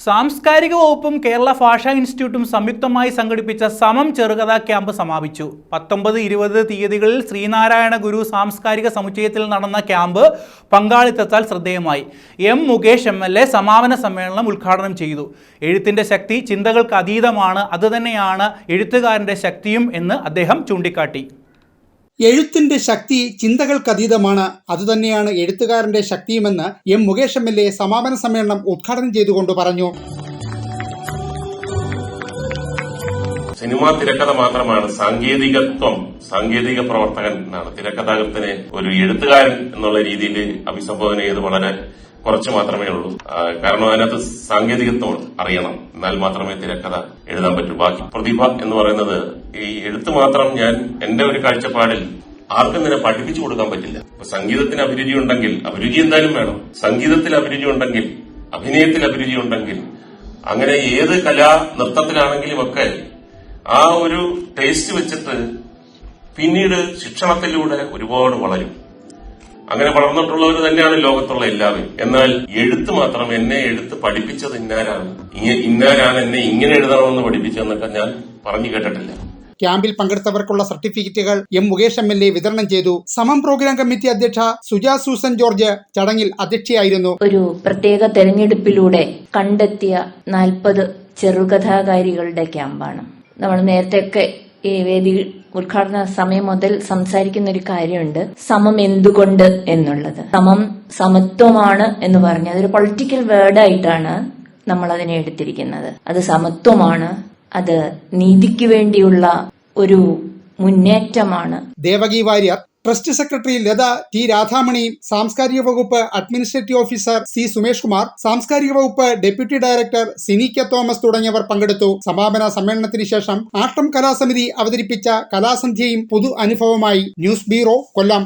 സാംസ്കാരിക വകുപ്പും കേരള ഭാഷാ ഇൻസ്റ്റിറ്റ്യൂട്ടും സംയുക്തമായി സംഘടിപ്പിച്ച സമം ചെറുകഥാ ക്യാമ്പ് സമാപിച്ചു. പത്തൊമ്പത് ഇരുപത് തീയതികളിൽ ശ്രീനാരായണ ഗുരു സാംസ്കാരിക സമുച്ചയത്തിൽ നടന്ന ക്യാമ്പ് പങ്കാളിത്തത്താൽ ശ്രദ്ധേയമായി. M Mukesh M L A സമാപന സമ്മേളനം ഉദ്ഘാടനം ചെയ്തു. എഴുത്തിന്റെ ശക്തി ചിന്തകൾക്ക് അതീതമാണ് അതുതന്നെയാണ് എഴുത്തുകാരന്റെ ശക്തിയും എന്ന് അദ്ദേഹം ചൂണ്ടിക്കാട്ടി. എഴുത്തിന്റെ ശക്തി ചിന്തകൾക്കതീതമാണ്. അതുതന്നെയാണ് എഴുത്തുകാരന്റെ ശക്തിയുമെന്ന് M Mukesh M L A സമാപന സമ്മേളനം ഉദ്ഘാടനം ചെയ്തുകൊണ്ട് പറഞ്ഞു. സിനിമാ തിരക്കഥ മാത്രമാണ് സാങ്കേതികത്വം സാങ്കേതിക പ്രവർത്തകൻ എന്നാണ്. തിരക്കഥാകൃത്തിനെ ഒരു എഴുത്തുകാരൻ എന്നുള്ള രീതിയിൽ അഭിസംബോധന ചെയ്ത് വളരെ കുറച്ച് മാത്രമേ ഉള്ളൂ. കാരണം അതിനകത്ത് സാങ്കേതികത്വം അറിയണം. എന്നാൽ മാത്രമേ തിരക്കഥ എഴുതാൻ പറ്റൂ. ബാക്കി പ്രതിഭ എന്ന് പറയുന്നത് ഈ എഴുത്ത് മാത്രം ഞാൻ എന്റെ ഒരു കാഴ്ചപ്പാടിൽ ആർക്കും തന്നെ പഠിപ്പിച്ചു കൊടുക്കാൻ പറ്റില്ല. സംഗീതത്തിന് അഭിരുചി ഉണ്ടെങ്കിൽ അഭിരുചി എന്തായാലും വേണം. സംഗീതത്തിൽ അഭിരുചി ഉണ്ടെങ്കിൽ അഭിനയത്തിൽ അഭിരുചി ഉണ്ടെങ്കിൽ അങ്ങനെ ഏത് കലാ നൃത്തത്തിലാണെങ്കിലും ഒക്കെ ആ ഒരു ടേസ്റ്റ് വെച്ചിട്ട് പിന്നീട് ശിക്ഷണത്തിലൂടെ ഒരുപാട് വളരും. അങ്ങനെ വളർന്നിട്ടുള്ളവർ തന്നെയാണ് ലോകത്തുള്ള എല്ലാവരും. എന്നാൽ എഴുത്ത് മാത്രം എന്നെ എഴുത്ത് പഠിപ്പിച്ചത് ഇന്നാരാണ്? ഇന്നാരാണ് എന്നെ ഇങ്ങനെ എഴുതണമെന്ന് പഠിപ്പിച്ചതെന്നൊക്കെ ഞാൻ പറഞ്ഞു കേട്ടിട്ടില്ല. ക്യാമ്പിൽ പങ്കെടുത്തവർക്കുള്ള സർട്ടിഫിക്കറ്റുകൾ M Mukesh M L A വിതരണം ചെയ്തു. സമം പ്രോഗ്രാം കമ്മിറ്റി അധ്യക്ഷ സുജാ സൂസൻ ജോർജ് ചടങ്ങിൽ അധ്യക്ഷയായിരുന്നു. ഒരു പ്രത്യേക തെരഞ്ഞെടുപ്പിലൂടെ കണ്ടെത്തിയ നാൽപ്പത് ചെറുകഥാകാരികളുടെ ക്യാമ്പാണ്. നമ്മൾ നേരത്തെയൊക്കെ ഈ വേദി ഉദ്ഘാടന സമയം മുതൽ സംസാരിക്കുന്ന ഒരു കാര്യമുണ്ട്. സമം എന്തുകൊണ്ട് എന്നുള്ളത്. സമം സമത്വമാണ് എന്ന് പറഞ്ഞ് അതൊരു പൊളിറ്റിക്കൽ വേർഡായിട്ടാണ് നമ്മൾ അതിനെ എടുത്തിരിക്കുന്നത്. അത് സമത്വമാണ് അത് നീതിക്ക് വേണ്ടിയുള്ള ഒരു മുന്നേറ്റമാണ്. Devaki Warrier trust secretary Latha T രാധാമണിയും സാംസ്കാരിക വകുപ്പ് administrative officer C Sumesh Kumar സാംസ്കാരിക വകുപ്പ് deputy director Sini K Thomas തുടങ്ങിയവർ പങ്കെടുത്തു. സമാപന സമ്മേളനത്തിന് ശേഷം ആട്ടം കലാസമിതി അവതരിപ്പിച്ച കലാസന്ധ്യയും പൊതു അനുഭവമായി ന്യൂസ് ബ്യൂറോ കൊല്ലം.